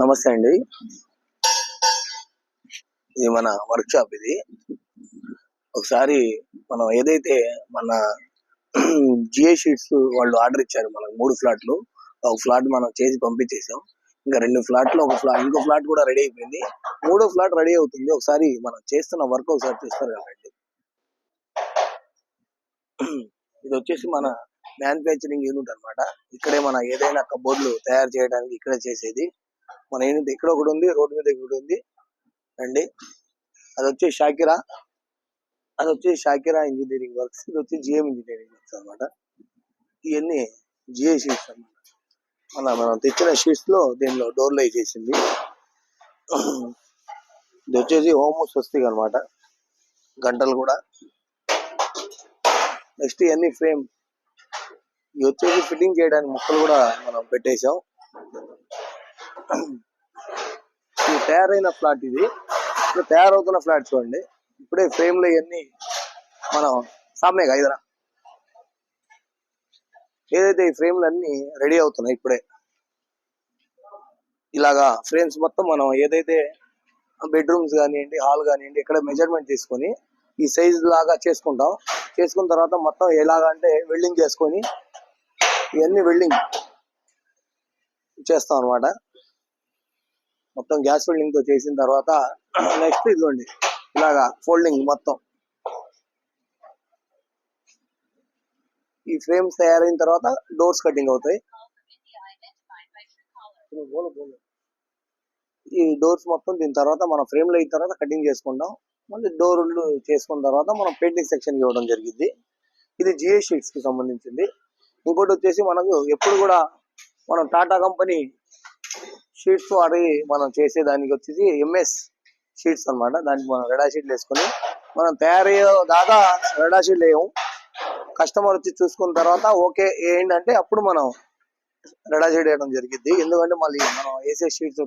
నమస్తే అండి. ఇది మన వర్క్ షాప్ ఇది. ఒకసారి మనం ఏదైతే మన జిఏ షీట్స్ వాళ్ళు ఆర్డర్ ఇచ్చారు మనకు మూడు ఫ్లాట్లు. ఒక ఫ్లాట్ మనం చేసి పంపించేసాం. ఇంకా రెండు ఫ్లాట్లు ఒక ఫ్లాట్ ఇంకో ఫ్లాట్ కూడా రెడీ అయిపోయింది. మూడో ఫ్లాట్ రెడీ అవుతుంది. ఒకసారి మనం చేస్తున్న వర్క్ ఒకసారి చూస్తారు కదండి. ఇది వచ్చేసి మన మ్యానుఫ్యాక్చరింగ్ యూనిట్ అన్నమాట. ఇక్కడే మన ఏదైనా కబోర్డ్లు తయారు చేయడానికి ఇక్కడే చేసేది. మన యూనిట్ ఇక్కడ ఒకటి ఉంది రోడ్ మీద ఒకటి ఉంది. అండి అది వచ్చి షాకిరా. అది వచ్చి షాకిరా ఇంజనీరింగ్ వర్క్స్ ఇది వచ్చి జిఎం ఇంజనీరింగ్ వర్క్స్ అన్నమాట. ఇవన్నీ జిఏ షీట్స్ అన్నమాట. మన మనం తెచ్చిన షీట్స్లో దీనిలో డోర్లు వేసేసింది. ఇది వచ్చేసి హోమ్ స్వస్తిక్ అన్నమాట. గంటలు కూడా. నెక్స్ట్ ఇవన్నీ ఫ్రేమ్ ఇది వచ్చేసి ఫిట్టింగ్ చేయడానికి ముక్కలు కూడా మనం పెట్టేసాం ఇది తయారైన ఫ్లాట్ ఇది. ఇప్పుడు తయారవుతున్న ఫ్లాట్ చూడండి. ఇప్పుడే ఫ్రేమ్లు ఇవన్నీ మనం సామ్యగా ఐదరా ఏదైతే ఈ ఫ్రేమ్లు అన్ని రెడీ అవుతున్నాయి ఇప్పుడే. ఇలాగా ఫ్రేమ్స్ మొత్తం మనం ఏదైతే బెడ్రూమ్స్ కానివ్వండి హాల్ కానివ్వండి ఇక్కడ మెజర్మెంట్ తీసుకొని ఈ సైజ్ లాగా చేసుకుంటాం. చేసుకున్న తర్వాత మొత్తం ఎలాగా అంటే వెల్డింగ్ చేసుకొని ఇవన్నీ వెల్డింగ్ చేస్తాం అనమాట మొత్తం గ్యాస్ వెల్డింగ్తో చేసిన తర్వాత నెక్స్ట్ ఇదిగోండి ఇలాగా ఫోల్డింగ్ మొత్తం. ఈ ఫ్రేమ్స్ తయారైన తర్వాత డోర్స్ కటింగ్ అవుతాయి. ఈ డోర్స్ మొత్తం దీని తర్వాత మనం ఫ్రేమ్లో అయిన తర్వాత కటింగ్ చేసుకుంటాం. మళ్ళీ డోర్లు చేసుకున్న తర్వాత మనం పెయింటింగ్ సెక్షన్ ఇవ్వడం జరిగింది. ఇది జిఏ షీట్స్కి సంబంధించింది. ఇంకోటి వచ్చేసి మనకు ఎప్పుడు కూడా మనం టాటా కంపెనీ షీట్స్ వాడి మనం చేసేదానికి వచ్చేసి ఎంఎస్ షీట్స్ అన్నమాట. దానికి మనం రెడా షీట్లు వేసుకొని మనం తయారయ్యే దాకా రెడా షీట్లు వేయము. కస్టమర్ వచ్చి చూసుకున్న తర్వాత ఓకే ఏంటంటే అప్పుడు మనం రెడా షీట్ వేయడం జరిగింది ఎందుకంటే మళ్ళీ మనం వేసే షీట్స్